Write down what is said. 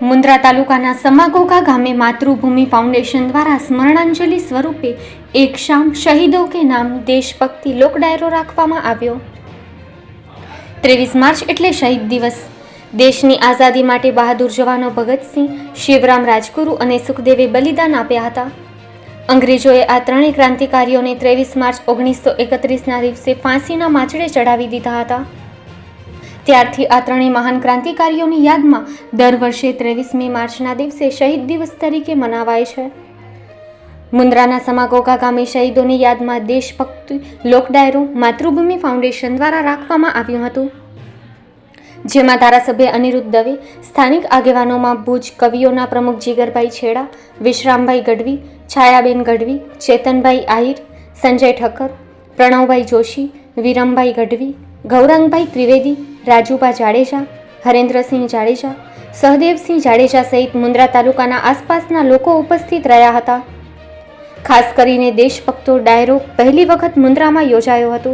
મુન્દ્રા તાલુકાના સમાગોગા ગામે માતૃભૂમિ ફાઉન્ડેશન દ્વારા સ્મરણાંજલિ સ્વરૂપે એક શામ શહીદો કે નામ દેશભક્તિ લોક ડાયરો રાખવામાં આવ્યો. ત્રેવીસ માર્ચ એટલે શહીદ દિવસ. દેશની આઝાદી માટે બહાદુર જવાનો ભગતસિંહ, શિવરામ રાજગુરુ અને સુખદેવે બલિદાન આપ્યા હતા. અંગ્રેજોએ આ ત્રણેય ક્રાંતિકારીઓને ત્રેવીસ માર્ચ ઓગણીસો એકત્રીસના દિવસે ફાંસીના માછડે ચડાવી દીધા હતા. ત્યારથી આ ત્રણેય મહાન ક્રાંતિકારીઓની યાદમાં દર વર્ષે ત્રેવીસમી માર્ચના દિવસે શહીદ દિવસ તરીકે મનાવાય છે. મુન્દ્રાના સમાગોગા ગામે શહીદોની યાદમાં દેશભક્તિ લોક ડાયરો માતૃભૂમિ ફાઉન્ડેશન દ્વારા રાખવામાં આવ્યું હતું. જેમાં ધારાસભ્ય અનિરુદ્ધ દવે, સ્થાનિક આગેવાનોમાં ભુજ કવિઓના પ્રમુખ જીગરભાઈ છેડા, વિશ્રામભાઈ ગઢવી, છાયાબેન ગઢવી, ચેતનભાઈ આહિર, સંજય ઠક્કર, પ્રણવભાઈ જોશી, વિરમભાઈ ગઢવી, ગૌરાંગભાઈ ત્રિવેદી રાજુભા જાડેજા, હરેન્દ્રસિંહ જાડેજા, સહદેવસિંહ જાડેજા સહિત મુન્દ્રા તાલુકાના આસપાસના લોકો ઉપસ્થિત રહ્યા હતા. ખાસ કરીને દેશભક્તો ડાયરો પહેલી વખત મુન્દ્રામાં યોજાયો હતો.